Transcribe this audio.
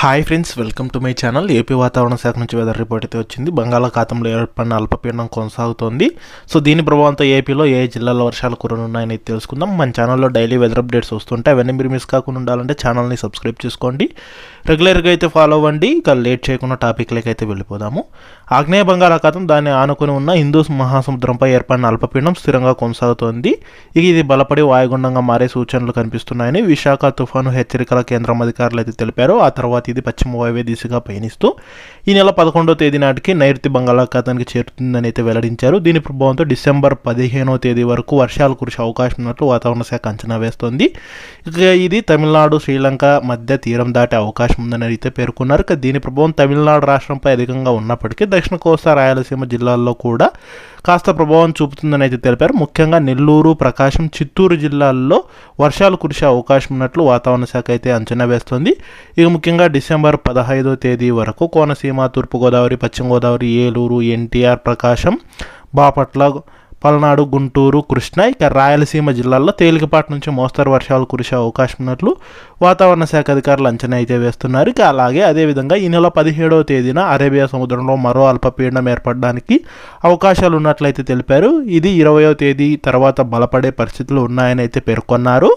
Hi friends welcome to my channel. AP వాతావరణ శాఖ నుంచి వెదర్ రిపోర్ట్ అయితే వచ్చింది. బంగాళాఖాతంలో ఏర్పడిన అల్పపీడనం కొనసాగుతోంది. సో దీని ప్రభావంతో ఏపీలో ఏ జిల్లాలో వర్షాలు కురనున్నాయని తెలుసుకుందాం. మన ఛానల్లో డైలీ వెదర్ అప్డేట్స్ వస్తుంటాయి. అవన్నీ మీరు మిస్ కాకుండా ఉండాలంటే ఛానల్ని సబ్స్క్రైబ్ చేసుకోండి. రెగ్యులర్గా అయితే ఫాలో అవ్వండి. ఇక లేట్ చేయకుండా టాపిక్లకి అయితే వెళ్ళిపోదాము. ఆగ్నేయ బంగాళాఖాతం దాన్ని ఆనుకుని ఉన్న హిందూ మహాసముద్రంపై ఏర్పడిన అల్పపీడనం స్థిరంగా కొనసాగుతోంది. ఇక ఇది బలపడి వాయుగుండంగా మారే సూచనలు కనిపిస్తున్నాయని విశాఖ తుఫాను హెచ్చరికల కేంద్రం అధికారులు అయితే తెలిపారు. ఆ తర్వాత ఇది పశ్చిమ వాయువ్య దిశగా పయనిస్తూ ఈ నెల పదకొండో తేదీ నాటికి నైరుతి బంగాళాఖాతానికి చేరుతుందని అయితే వెల్లడించారు. దీని ప్రభావంతో డిసెంబర్ పదిహేనో తేదీ వరకు వర్షాలు కురిసే అవకాశం ఉన్నట్లు వాతావరణ శాఖ అంచనా వేస్తోంది. ఇక ఇది తమిళనాడు శ్రీలంక మధ్య తీరం దాటే అవకాశం ఉందని అయితే పేర్కొన్నారు. ఇక దీని ప్రభావం తమిళనాడు రాష్ట్రంపై అధికంగా ఉన్నప్పటికీ దక్షిణ కోస్తా రాయలసీమ జిల్లాల్లో కూడా కాస్త ప్రభావం చూపుతుందని అయితే తెలిపారు. ముఖ్యంగా నెల్లూరు ప్రకాశం చిత్తూరు జిల్లాల్లో వర్షాలు కురిసే అవకాశం ఉన్నట్లు వాతావరణ శాఖ అయితే అంచనా వేస్తోంది. ఇక ముఖ్యంగా డిసెంబర్ పదహైదో తేదీ వరకు కోనసీమ తూర్పుగోదావరి పశ్చిమ గోదావరి ఏలూరు ఎన్టీఆర్ ప్రకాశం బాపట్ల పల్నాడు గుంటూరు కృష్ణ ఇక రాయలసీమ జిల్లాల్లో తేలికపాటి నుంచి మోస్తరు వర్షాలు కురిసే అవకాశం ఉన్నట్లు వాతావరణ శాఖ అధికారులు అంచనా అయితే వేస్తున్నారు. ఇక అలాగే అదేవిధంగా ఈ నెల పదిహేడవ తేదీన అరేబియా సముద్రంలో మరో అల్పపీడనం ఏర్పడడానికి అవకాశాలు ఉన్నట్లయితే తెలిపారు. ఇది ఇరవయో తేదీ తర్వాత బలపడే పరిస్థితులు ఉన్నాయని అయితే పేర్కొన్నారు.